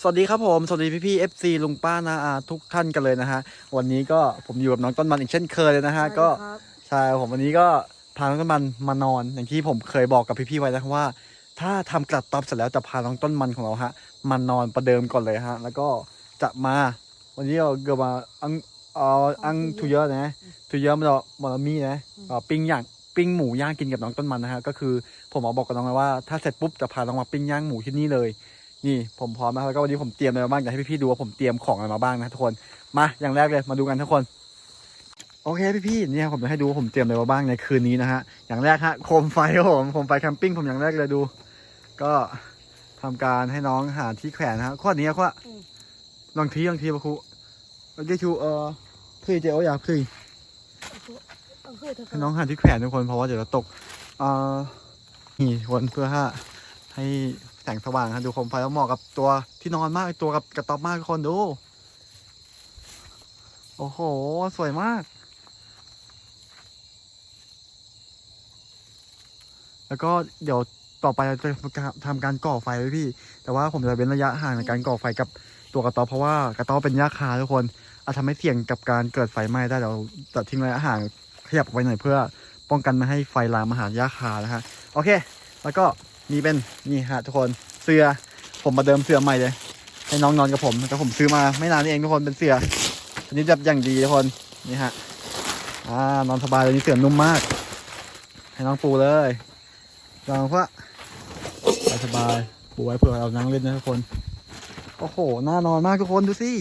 สวัสดีครับผม สวัสดีพี่พี่เอฟซีลุงป้านาอาทุกท่านกันเลยนะฮะ วันนี้ก็ผมอยู่กับน้องต้นมันอีกเช่นเคยเลยนะฮะ ก็ครับใช่ผมวันนี้ก็พาน้องต้นมันมานอน อย่างที่ผมเคยบอกกับพี่พี่ๆไว้นะครับว่า ถ้าทำกระต๊อบเสร็จแล้วจะพาน้องต้นมันของเราฮะมานอนประเดิมก่อนเลยฮะ แล้วก็จะมา วันนี้เราเกิดมาอังเอ่ออังทุเยอะนะทุเยอะมันจะมอลมี่นะเอ่อปิ้งย่างปิ้งหมูย่างกินกับน้องต้นมันนะฮะก็คือผมเอาบอกกับน้องไว้ว่าถ้าเสร็จปุ๊บจะพาน้องมาปิ้งย่างหมูที่นี่เลย นี่ผมพร้อมนะแล้วก็วันนี้ผมเตรียมอะไรมาบ้างอยากให้พี่ๆดูว่าผมเตรียมของอะไรมาบ้างนะทุกคนมาอย่างแรกเลยมาดูกันทุกคนโอเคพี่ๆเนี่ยผมจะให้ดูว่าผมเตรียมอะไรมาบ้างในคืนนี้นะฮะอย่างแรกฮะโคมไฟครับผมโคมไฟแคมปิ้งผมอย่างแรกเลยดู ก็ทำการให้น้องหาที่แขวนนะฮะข้อนี้ข้อลองทีลองทีปะครูโอเคชูเอ่อคือเจ้าอยากคือเอาคือเถอะคให้รับน้องหาที่แขวนทุกคนเพราะว่าเดี๋ยวจะตกเอ่อนี่ทุกคนเพื่อให้ให้ แสงสว่างฮะดูโคมไฟแล้วเหมาะกับตัวที่นอนมากตัวกับกระต๊อบมากทุกคนดู โอ้โห สวยมาก แล้วก็เดี๋ยวต่อไปเราจะทำการก่อไฟไว้พี่ แต่ว่าผมจะเว้นระยะห่างในการก่อไฟกับตัวกระต๊อบเพราะว่ากระต๊อบเป็นหญ้าคาทุกคน อาจทำให้เสี่ยงกับการเกิดไฟไหม้ได้เดี๋ยวจะทิ้งระยะห่างขยับไปหน่อยเพื่อป้องกันไม่ให้ไฟลามมาหาหญ้าคานะฮะโอเค แล้วก็ มีเป็นนี่ฮะทุกคนเสื้อผมมาเดิมเสื้อใหม่เลย ให้น้องนอนกับผมแล้วผมซื้อมาไม่นานนี้เองทุกคนเป็นเสื้ออันนี้แบบอย่างดีทุกคนนี่ฮะอ่านอนสบายเลยนี่เสื้อนุ่มมาก ให้น้องปูเลยลองว่าสบายปูไว้เผื่อเรานั่งเล่นนะทุกคนโอ้โหน่านอนมากทุกคนดูสิ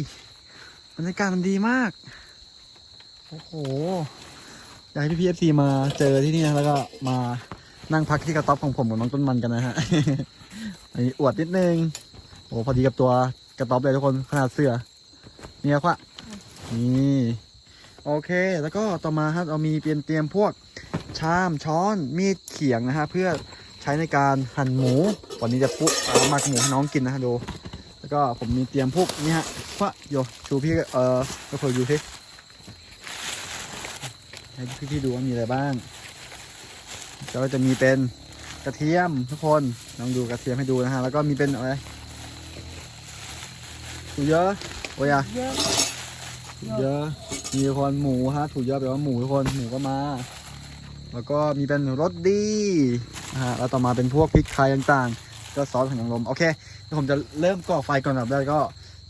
บรรยากาศมันดีมากโอ้โหอยากให้พี่พีเอฟซีมาเจอที่นี่นะแล้วก็มา นั่งพักที่กระต๊อบของผมกับน้องต้นมันกันนะฮะอันนี้อวดนิดนึงโอ้พอดีกับตัวกระต๊อบเลยทุกคนขนาดเสื้อเนี่ยครับนี่โอเค แล้วก็ต่อมาครับเรามีเตรียมเตรียมพวกชามช้อนมีดเขียงนะฮะเพื่อใช้ในการหั่นหมูวันนี้จะปุ๊เอาหมักหมูให้น้องกินนะฮะดูแล้วก็ผมมีเตรียมพวกนี่ฮะฟะโยชูพี่เออก็เผื่อดูสิให้พี่ๆดูว่ามีอะไรบ้าง ก็จะมีเป็นกระเทียมทุกคนลองดูกระเทียมให้ดูนะฮะ แล้วก็มีเป็นอะไรถูเยอะโอ้ยอะเยอะถูเยอะมีคนหมูฮะถูเยอะแปลว่าหมูทุกคนหมูก็มา แล้วก็มีเป็นรสดีนะฮะแล้วต่อมาเป็นพวกพริกไทยต่างๆ ก็ซอสหอยนางรมโอเคเดี๋ยวผมจะเริ่มก่อไฟก่อนแบบแรกก็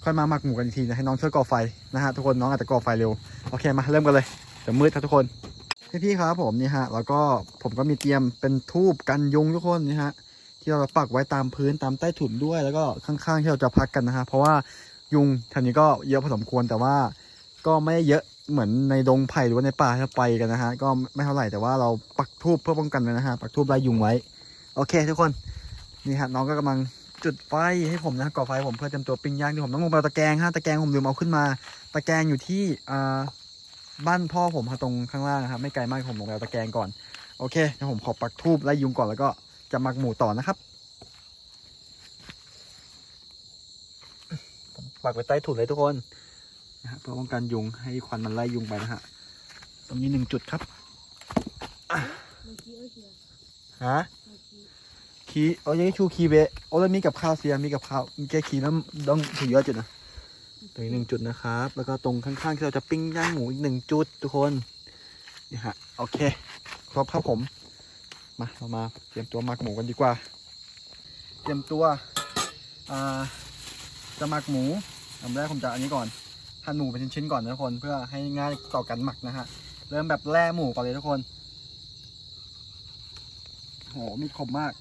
ค่อยมาหมักหมูกันอีกทีนะให้น้องช่วยก่อไฟนะฮะทุกคนน้องอาจจะก่อไฟเร็วโอเคมาเริ่มกันเลยเดี๋ยวมืดครับทุกคน พี่ๆครับผมนี่ฮะแล้วก็ผมก็มีเตรียมเป็นทูบกันยุงทุกคนนี่ฮะที่เราปักไว้ตามพื้นตามใต้ถุนด้วย แล้วก็ข้างๆที่เราจะพักกันนะฮะเพราะว่ายุงแถวนี้ก็เยอะพอสมควรแต่ว่าก็ไม่เยอะเหมือนในดงไผ่หรือว่าในป่าที่เราไปกันนะฮะก็ไม่เท่าไหร่แต่ว่าเราปักทูบเพื่อป้องกันนะฮะปักทูบไล่ยุงไว้ โอเค ทุกคนนี่ฮะน้องก็กำลังจุดไฟให้ผมนะก่อไฟผมเพื่อเตรียมตัวปิ้งย่างที่ผมต้องลงไปเอาตะแกรงฮะตะแกรงผมลืมเอาขึ้นมา ตะแกรงอยู่ที่อ่า บ้านพ่อผมฮะตรงข้างล่างนะครับ ไม่ไกลมากผมลงไปเอาตะแกรงก่อน โอเคเดี๋ยวผมขอปักทูบไล่ยุงก่อนแล้วก็จะหมักหมูต่อนะครับปักไว้ใต้ถุนเลยทุกคนนะฮะเพื่อป้องกันยุงให้ควันมันไล่ยุงไปนะฮะตรงนี้หนึ่งจุดครับฮะคีเอายังชูคีเบโอ้แล้วมีกับข้าวเสียมีกับข้าวมีแค่คีแล้วต้องถือเยอะจุดนะ ตรงนี้หนึ่งจุดนะครับ แล้วก็ตรงข้างๆที่เราจะปิ้งย่างหมูอีกหนึ่งจุดทุกคนนี่ฮะโอเคครบครับผมมาเรามาเตรียมตัวหมักหมูกันดีกว่า เตรียมตัวอ่าจะหมักหมูอันแรกผมจะอันนี้ก่อนหั่นหมูเป็นชิ้นๆก่อนนะทุกคน เพื่อให้ง่ายต่อการหมักนะฮะเริ่มแบบแล่หมูก่อนเลยทุกคนโหมีดคมมาก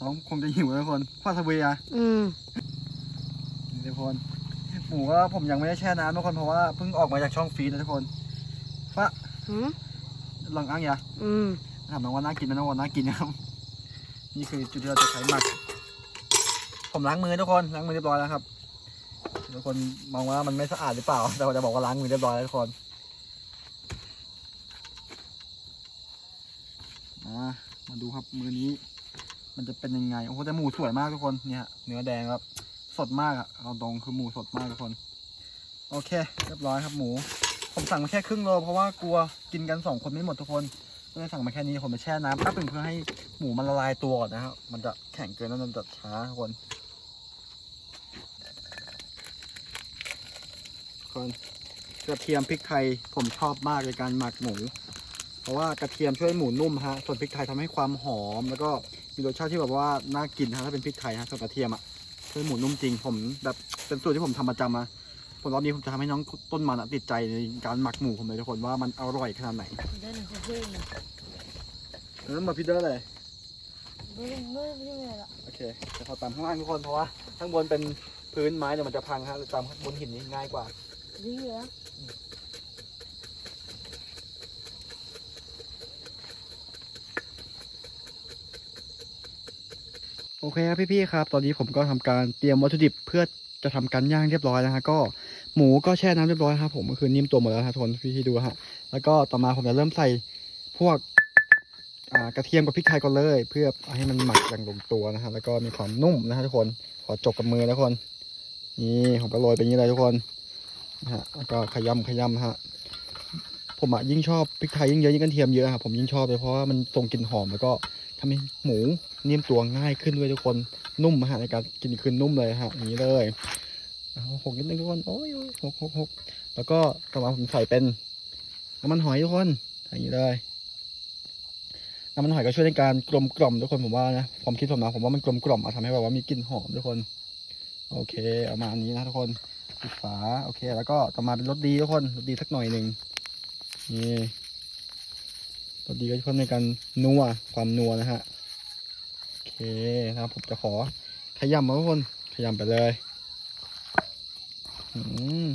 น้องคงจะหิวนะทุกคนควาทะเวียอืมนี่ทุกคน หมูก็ผมยังไม่ได้แช่น้ำทุกคนเพราะว่าเพิ่งออกมาจากช่องฟรีซนะทุกคนฟะหืมลองอ้างอย่าอืมถามน้องว่าน่ากินไหมน้องว่าน่ากินนะครับ นี่คือจุดที่เราจะใช้หมัก ผมล้างมือทุกคนล้างมือเรียบร้อยแล้วครับทุกคนมองว่ามันไม่สะอาดหรือเปล่า แต่ว่าจะบอกว่าล้างมือเรียบร้อยแล้วทุกคนมามาดูครับมือนี้ มันจะเป็นยังไงโอ้โหแต่หมูสวยมากทุกคนเนี่ยเนื้อแดงครับ สดมากอะเอาตรงคือหมูสดมากทุกคน โอเค เรียบร้อยครับหมู ผมสั่งมาแค่ครึ่งโลเพราะว่ากลัวกินกันสองคนไม่หมดทุกคนก็เลยสั่งมาแค่นี้ผมไปแช่น้ำแป๊บหนึงเพื่อให้หมูมันละลายตัวก่อนนะครับมันจะแข็งเกินแล้วมันจะช้าทุกคนคนกระเทียมพริกไทยผมชอบมากในการหมักหมู เพราะว่ากระเทียมช่วยหมูนุ่มฮะส่วนพริกไทยทำให้ความหอม แล้วก็มีรสชาติที่แบบว่าน่ากินฮะถ้าเป็นพริกไทยฮะส่วนกระเทียมอะ ช่วยหมูนุ่มจริงผมแบบเป็นสูตรที่ผมทำประจำมาผมรอบนี้ผมจะทำให้น้องต้นมันอะติดใจในการหมักหมูผมเลยทุกคนว่ามันอร่อยขนาดไหนได้หนึ่งคนเพื่อนนะแล้วมาพีเตอร์เลยไม่ไม่ไม่ไม่อะไรละโอเคเดี๋ยวขอตามข้างล่างทุกคนเพราะว่าข้างบนเป็นพื้นไม้เดี๋ยวมันจะพังฮะตามบนหินนี้ง่ายกว่านี่เหรอ โอเคครับพี่ๆครับ ตอนนี้ผมก็ทำการเตรียมวัตถุดิบเพื่อจะทำการย่างเรียบร้อยนะฮะก็หมูก็แช่น้ำเรียบร้อยครับผมก็คือนิ่มตัวหมดแล้วฮะทนพี่ๆดูฮะแล้วก็ต่อมาผมจะเริ่มใส่พวกกระเทียมกับพริกไทยก่อนเลย เพื่อให้มันหมักอย่างลงตัวนะฮะแล้วก็มีความนุ่มนะฮะทุกคนขอจกกับมือนะทุกคนนี่ผมก็โรยไปนี้เลยทุกคนนะฮะแล้วก็ขยำขยำฮะผมอะยิ่งชอบพริกไทยยิ่งเยอะยิ่งกระเทียมเยอะครับผมยิ่งชอบเลยเพราะว่ามันส่งกลิ่นหอมแล้วก็ ทำให้หมูนิ่มตัวง่ายขึ้นด้วยทุกคนนุ่มฮะในการกินคือนุ่มเลยฮะอย่างนี้เลยหกนิดนึงทุกคนโอ้ยหกหกหกแล้วก็ต่อมาผมใส่เป็นน้ำมันหอยทุกคนอย่างนี้เลยน้ำมันหอยก็ช่วยในการกลมกล่อมทุกคนผมว่านะความคิดผมนะผมว่ามันกลมกล่อมอะทำให้แบบว่ามีกลิ่นหอมทุกคน โอเคเอามาอันนี้นะทุกคนปิดฝาโอเค แล้วก็ต่อมาเป็นรสดีทุกคนรสดีสักหน่อยหนึ่งนี่ รสดีก็ช่วยในการนัวความนัวนะฮะโอเคนะครับผมจะขอขยำมาทุกคนขยำไปเลยอ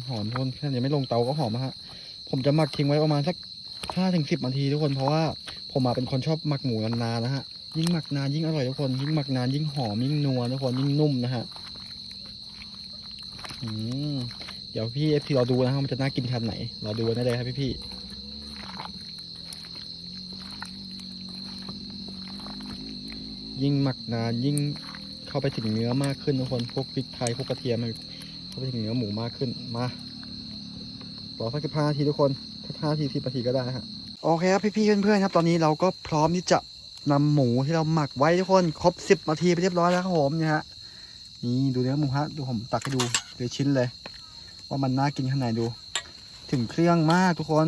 หอมทุกคนแค่ยังไม่ลงเตาก็หอมฮะผมจะหมักทิ้งไว้ประมาณสักห้าถึงสิบนาทีทุกคนเพราะว่าผมมาเป็นคนชอบหมักหมูนานๆนะฮะยิ่งหมักนานยิ่งอร่อยทุกคนยิ่งหมักนานยิ่งหอมยิ่งนัวทุกคนยิ่งนุ่มนะฮะอืมเดี๋ยวพี่เอฟทีราดูนะฮะมันจะน่ากินขนาดไหนราดูกันได้เลยครับพี่พี่ ยิ่งหมักนานยิ่งเข้าไปถึงเนื้อมากขึ้นทุกคนพวกพริกไทยพวกกระเทียมมันเข้าไปถึงเนื้อหมูมากขึ้นมารอสักสิบห้านาทีทุกคนสักห้านาทีสิบนาทีก็ได้ฮะโอเคครับพี่ๆเพื่อนๆครับตอนนี้เราก็พร้อมที่จะนำหมูที่เราหมักไว้ทุกคนครบสิบนาทีไปเรียบร้อยแล้วครับผมเนี่ยฮะนี่ดูเนื้อหมูฮะดูผมตักให้ดูเดี๋ยชิ้นเลย ว่ามันน่ากินขนาดไหนดู ถึงเครื่องมากทุกคน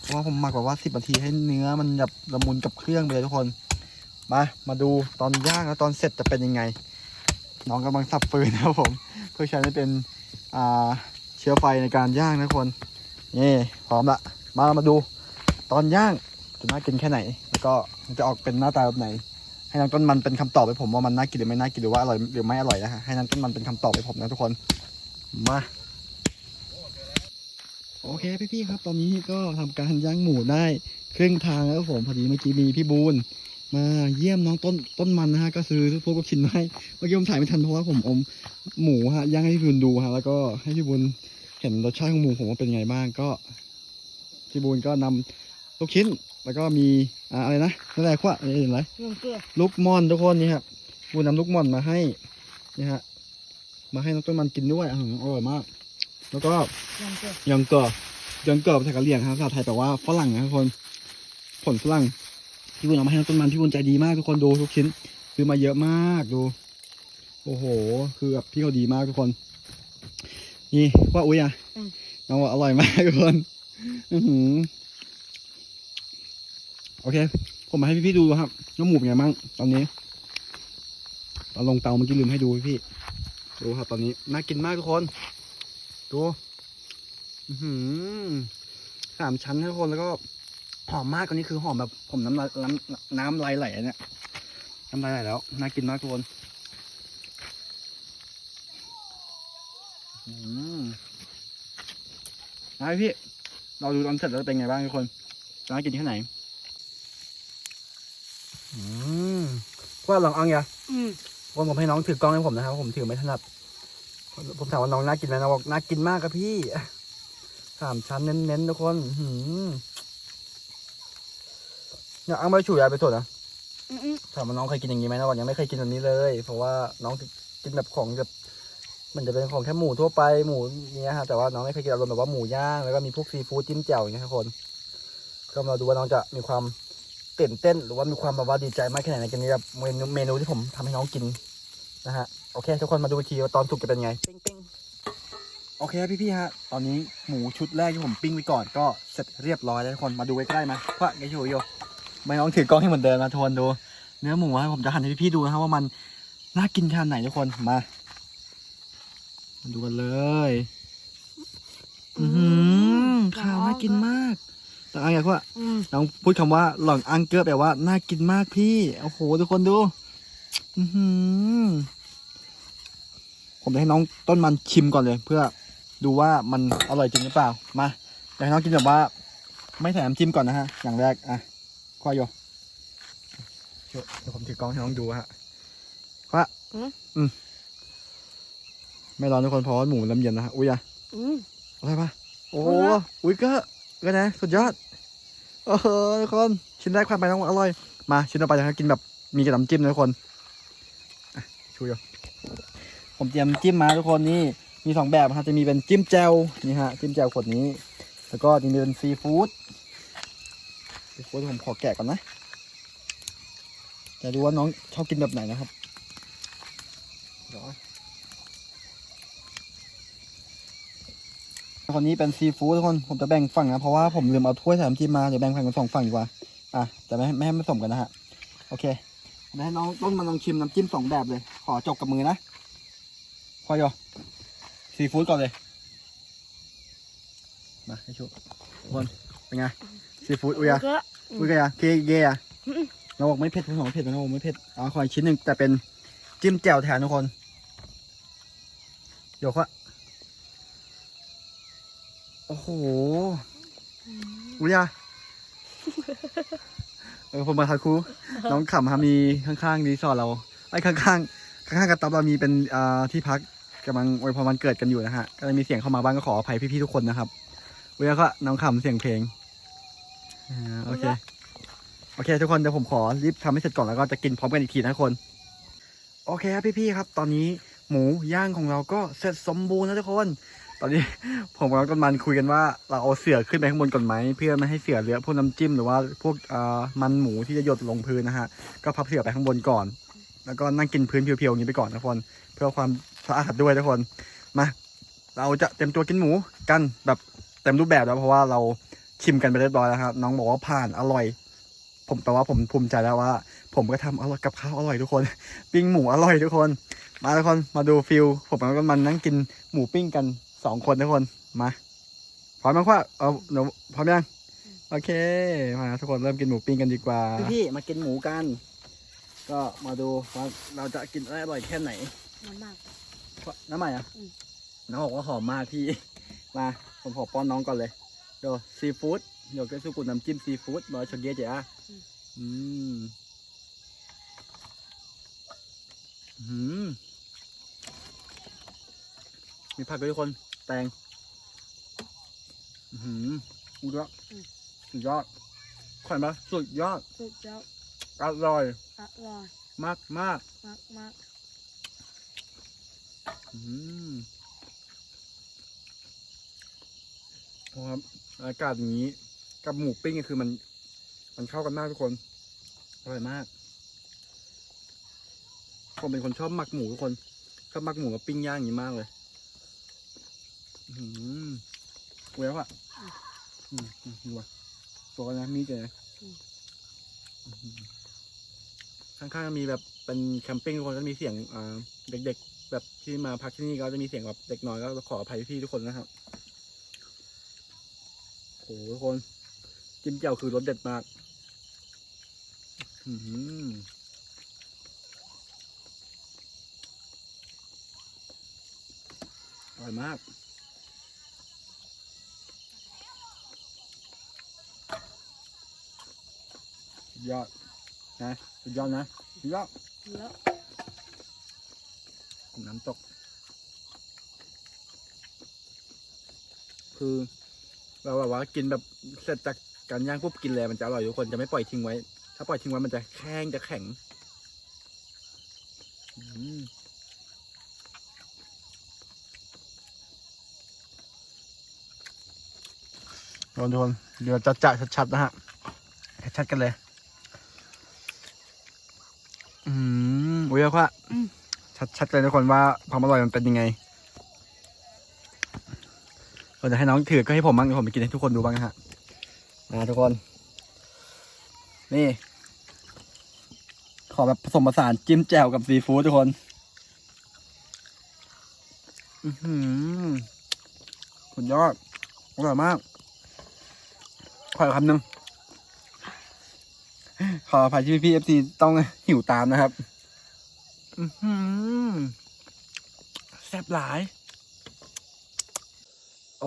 เพราะว่าผมหมักแบบว่าสิบนาทีให้เนื้อมันแบบละมุนกับเครื่องไปเลยทุกคน มา มาดูตอนย่างแล้วตอนเสร็จจะเป็นยังไง น้องกำลังสับฟืนนะครับผม เพื่อใช้เป็นเชื้อไฟในการย่างนะทุกคน นี่พร้อมละ มามาดูตอนย่างจะน่ากินแค่ไหน แล้วก็มันจะออกเป็นหน้าตาแบบไหน ให้น้องต้นมันเป็นคำตอบให้ผมว่ามันน่ากินหรือไม่น่ากินหรือว่าอร่อยหรือไม่อร่อยนะฮะให้น้องต้นมันเป็นคำตอบให้ผมนะทุกคน มาโอเคพี่ๆครับ ตอนนี้ก็ทำการย่างหมูได้ครึ่งทางแล้วครับผมพอดีเมื่อกี้มีพี่บูน มาเยี่ยมน้องต้นต้นมันนะฮะก็ซื้อพวกลูกชิ้นมาให้เมื่อกี้ผมถ่ายไม่ทันเพราะว่าผมอมหมูฮะย่างให้พี่บูนดูฮะแล้วก็ให้พี่บูนเห็นรสชาติของหมูผมว่าเป็นไงบ้างก็พี่บูนก็นำลูกชิ้นแล้วก็มีอ่าอะไรนะอะไรขวะอะไรอะไรเงินเกลือลูกม่อนทุกคนนี่ครับบูนนำลูกม่อนมาให้นี่ฮะมาให้น้องต้นมันกินด้วยอาหารอร่อยมาก แล้วก็เงินเกลือยังเกอยังเกอภาษากะเหรี่ยงครับภาษาไทยแปลว่าฝรั่งนะทุกคนผลฝรั่ง พี่บุญเอามาให้น้องต้นมันพี่บุญใจดีมากทุกคนดูทุกชิ้นซื้อมาเยอะมากดู โอ้โห คือแบบพี่เขาดีมากทุกคน นี่ว่าอุ้ยอะน้องบอกอร่อยมากทุกคนอือหือโอเค ผมมาให้พี่ๆดูครับน้องหมูเป็นไงบ้างตอนนี้ตอนลงเตาเมื่อกี้ลืมให้ดูพี่ๆดูครับ ตอนนี้น่ากินมากทุกคนดูอื้อหือสามชั้นนะทุกคนแล้วก็ หอมมากกว่านี้คือหอมแบบผมน้ำลายน้ำน้ำลายไหลอะเนี่ยน้ำลายไหลแล้วน่ากินมากทุกคนอืมนะพี่ เราดูตอนเสร็จแล้วเป็นไงบ้างทุกคนน่ากินแค่ไหน อืมว่าลองเอาไงอืมวันผมให้น้องถือกล้องให้ผมนะครับผมถือไม่ถนัดผมถามว่าน้องน่ากินไหมน้องบอกน่ากินมากครับพี่สามชั้นเน้นๆทุกคน อื้อหือ เนี่ยเอามาฉุยอะไรไปสดนะอืมอืมถามว่าน้องเคยกินอย่างนี้ไหมนะวันยังไม่เคยกินแบบนี้เลย เพราะว่าน้องกินแบบของแบบมันจะเป็นของแค่หมูทั่วไปหมูเนี้ยฮะแต่ว่าน้องไม่เคยกินอารมณ์แบบว่าหมูย่างแล้วก็มีพวกซีฟู้ดจิ้มแจ่วอย่างเงี้ยครับคนก็มาดูว่าน้องจะมีความตื่นเต้น หรือว่ามีความแบบว่าดีใจมากแค่ไหนในการนี้แบบเมนูเมนูที่ผมทำให้น้องกินนะฮะโอเค ทุกคนมาดูอีกทีว่าตอนสุกจะเป็นไงปิ้งปิ้งโอเคครับพี่ๆฮะตอนนี้หมูชุดแรกที่ผมปิ้งไปก่อนก็เสร็จเรียบร้อยแล้วทุกคนมาดูใกล้ๆมาเพราะไงชูโย ไม่ต้องถือกล้องให้เหมือนเดิมนะทุกคนดู เนื้อหมูให้ผมจะหั่นให้พี่ๆดูนะครับว่ามันน่ากินขนาดไหนทุกคนมามาดูกันเลย อือหือข้าวน่ากินมากแต่อังอยากว่าอืมน้องพูดคำว่าหล่องอังเกอร์แปลว่าน่ากินมากพี่โอ้โหทุกคนดู อือหือผมจะให้น้องต้นมันชิมก่อนเลย เพื่อดูว่ามันอร่อยจริงหรือเปล่า มาเดี๋ยวให้น้องกินแบบว่า ไม่ใส่น้ำจิ้มก่อนนะฮะ อย่างแรกอะ ควายโยเดี๋ยวเดี๋ยวผมถือกล้องให้น้องดูฮะว่าอืมไม่ร้อนทุกคนเพราะว่าหมูมันน้ำเย็นนะฮะอุ้ยอะอืมอะไรปะโอ้โอ้โหอุ้ยก็ก็นะสุดยอดโอ้โหทุกคนชิ้นแรกความไปต้องอร่อยมาชิ้นต่อไปจะกินแบบมีกับน้ำจิ้มนะทุกคนอะชูโยผมเตรียมจิ้มมาทุกคนนี่มีสองแบบฮะจะมีเป็นจิ้มแจ่วนี่ฮะจิ้มแจ่วขวดนี้ แล้วก็จะมีเป็นซีฟู้ด ซีฟู้ดผมขอแกะก่อนนะจะดูว่าน้องชอบกินแบบไหนนะครับเดี๋ยวคนนี้เป็นซีฟู้ดทุกคน ผมจะแบ่งฝั่งนะ เพราะว่าผมลืมเอาถ้วยใส่น้ำจิ้มมา เดี๋ยวแบ่งฝั่งเป็นสองฝั่งดีกว่า อะจะไม่ให้ไม่ให้ผสมกันนะฮะ โอเคผมให้น้องต้นมาลองชิมน้ำจิ้มสองแบบเลย ขอจบกับมือนะพอยอซีฟู้ดก่อนเลย มาให้ชูทุกคน เป็นไง ซีฟู้ดอุ้ยอะก็อุ้ยกะยะเคเกยอะอืมเราบอกไม่เผ็ดผมบอกไม่เผ็ดนะเราบอกไม่เผ็ดเอาขออีกชิ้นหนึ่งแต่เป็นจิ้มแจ่วแทนทุกคนเดี๋ยวว่าโอ้โหอุ้ยอะเออผมมาทาคูน้องขำครับมีข้างๆรีสอร์ทเราไอ้ข้างๆข้างๆกระต๊อบเรามีเป็นอ่าที่พักกำลังอวยพรวันเกิดกันอยู่นะฮะก็เลยมีเสียงเข้ามาบ้างก็ขออภัยพี่ๆทุกคนนะครับอุ้ยแล้วก็น้องขำเสียงเพลง อ่าโอเค โอเค ทุกคนเดี๋ยวผมขอรีบทำให้เสร็จก่อนแล้วก็จะกินพร้อมกันอีกทีนะทุกคน โอเคครับพี่ๆครับ ตอนนี้หมูย่างของเราก็เสร็จสมบูรณ์แล้วทุกคน ตอนนี้ ผมกับกำมันคุยกันว่าเราเอาเสือขึ้นไปข้างบนก่อนไหมเพื่อไม่ให้เสือเลอะพวกน้ำจิ้มหรือว่าพวกอ่ามันหมูที่จะหยดลงพื้นนะฮะก็พับเสือไปข้างบนก่อน แล้วก็นั่งกินพื้นเพียวๆอย่างนี้ไปก่อนนะทุกคน เพื่อความสะอาดด้วยทุกคนมาเราจะเต็มตัวกินหมูกันแบบเต็มรูปแบบแล้วเพราะว่าเรา ชิมกันไปเรียบร้อยแล้วครับ น้องบอกว่าผ่านอร่อย ผมแปลว่าผมภูมิใจแล้วว่า ผมก็ทำอร่อยกับข้าวอร่อยทุกคน ปิ้งหมูอร่อยทุกคน มาทุกคนมาดูฟิลผมกับมันนั่งกินหมูปิ้งกันสองคนทุกคนมาพร้อมไหมว่าเอาเดี๋ยวพร้อมยังโอเค มาทุกคนเริ่มกินหมูปิ้งกันดีกว่าพี่มากินหมูกัน ก็มาดูว่าเราจะกินได้อร่อยแค่ไหนน้ำมากน้ำใหม่อะอืมน้องบอกว่าหอมมากพี่มาผมขอป้อนน้องก่อนเลย เดี๋ยวซีฟู้ดเดี๋ยวก็สุกุน้ำจิ้มซีฟู้ดร้อยชนเยอะจ้ะอืมอืมมีผักด้วยทุกคนแตง อือหืออุดยอดสุดยอดขวัญปะสุดยอด สุดยอดอร่อย อร่อยมากมากมากมากอืมโอ้ครับ อากาศอย่างนี้ กับหมูปิ้งก็คือมัน มันเข้ากันมากทุกคนอร่อยมากผมเป็นคนชอบหมักหมูทุกคนชอบหมักหมูกับปิ้งย่างอย่างนี้มากเลยอืมเว้ยว่ะอืมอืมดูว่ะตัวนนะมีเลยนะอื้อหือข้างๆมีแบบเป็นแคมปิ้งทุกคนก็มีเสียงเด็กๆ แบบที่มาพักที่นี่ก็จะมีเสียงแบบเด็กน้อยก็ขออภัยพี่ทุกคนนะครับ โหทุกคน จิ้มแจ่วคือรสเด็ดมาก อืมอร่อยมากยอดนะสุดยอดนะสุดยอดน้ำตก คือ เราแบบว่ากินแบบเสร็จจากการย่างปุ๊บกินเลยมันจะอร่อยทุกคนจะไม่ปล่อยทิ้งไว้ ถ้าปล่อยทิ้งไว้มันจะแข็งจะแข็งอืมโดนโดนเดี๋ยวจะจะชัดๆนะฮะชัดๆกันเลย อืมอุ้ยแล้วว่าชัดชัดเลยทุกคนว่าความอร่อยมันเป็นยังไง เราจะให้น้องถือก็ให้ผมบ้างเดี๋ยวผมไปกินให้ทุกคนดูบ้างนะฮะนะทุกคน นี่ ขอแบบผสมผสานจิ้มแจ่วกับซีฟู้ดทุกคนอือหือสุดยอดอร่อยมาก ขออีกคำหนึ่งขออภัยที่พี่เอฟซีต้องหิวตามนะครับอือหือแซ่บหลาย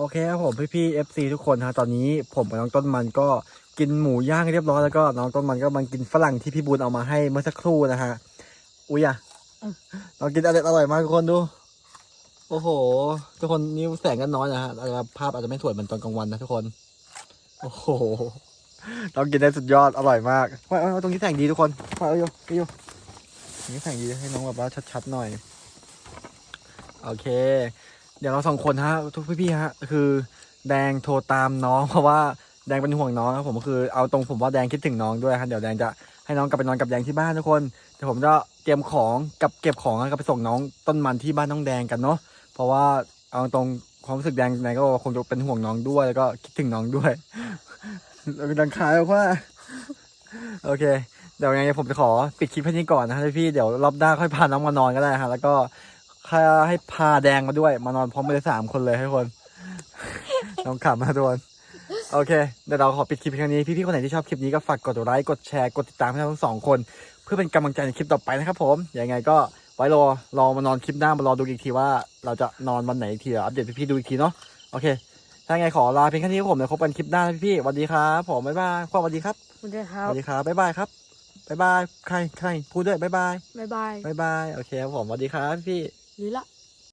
โอเคครับผมพี่พี่เอฟซีทุกคนฮะตอนนี้ผมกับน้องต้นมันก็กินหมูย่างเรียบร้อยแล้วก็น้องต้นมันก็มันกินฝรั่งที่พี่บูนเอามาให้เมื่อสักครู่นะฮะอุ้ยอะเรากินอร่อยอร่อยมากทุกคนดู โอ้โห ทุกคนนี่แสงกันน้อยนะฮะภาพอาจจะไม่สวยเหมือนตอนกลางวันนะทุกคน โอ้โหเรากินได้สุดยอดอร่อยมากว่าตรงนี้แสงดีทุกคนว่าเอาอยู่เอาอยู่ตรงนี้แสงดีให้น้องแบบว่าชัดๆหน่อย โอเค เดี๋ยวเราสองคนฮะทุกพี่ๆฮะ คือแดงโทรตามน้องเพราะว่าแดงเป็นห่วงน้องครับผมก็คือเอาตรงผมว่าแดงคิดถึงน้องด้วยฮะเดี๋ยวแดงจะให้น้องกลับไปนอนกับแดงที่บ้านทุกคนเดี๋ยวผมจะเตรียมของกับเก็บของแล้วก็ไปส่งน้องต้นมันที่บ้านน้องแดงกันเนาะเพราะว่าเอาตรงความรู้สึกแดงแดงก็คงจะเป็นห่วงน้องด้วยแล้วก็คิดถึงน้องด้วยแล้วก็ดังขายบอกว่าโอเคเดี๋ยวยังไงผมจะขอปิดคลิปแค่นี้ก่อนนะฮะพี่เดี๋ยวรอบหน้าค่อยพาน้องมานอนก็ได้ฮะแล้วก็ ค่าให้พาแดงมาด้วย มานอนพร้อมกันเลยสามคนเลยให้คน น้องขำมาทุกคนโอเค เดี๋ยวเราขอปิดคลิปแค่นี้ พี่ๆคนไหนที่ชอบคลิปนี้ก็ฝากกดไลค์ กดแชร์ กดติดตามให้เราทั้งสองคน เพื่อเป็นกำลังใจในคลิปต่อไปนะครับผม ยังไงก็ไว้รอ รอมานอนคลิปหน้ามารอดูอีกทีว่าเราจะนอนวันไหนอีกทีเดี๋ยวอัปเดตพี่ๆดูอีกทีเนาะ โอเค ถ้าไงขอลาเพียงแค่นี้ครับผมเดี๋ยวพบกันคลิปหน้านะพี่ๆสวัสดีครับผมบ๊ายบายพ่อสวัสดีครับสวัสดีคสรับวัสดีครับบ๊ายบายครับบ๊ายบาย ใคร ใคร พูดด้วยบ๊ายบาย บ๊ายบาย บ๊ายบาย โอเคครับผมสวัสดีครับพี่นี่ ละ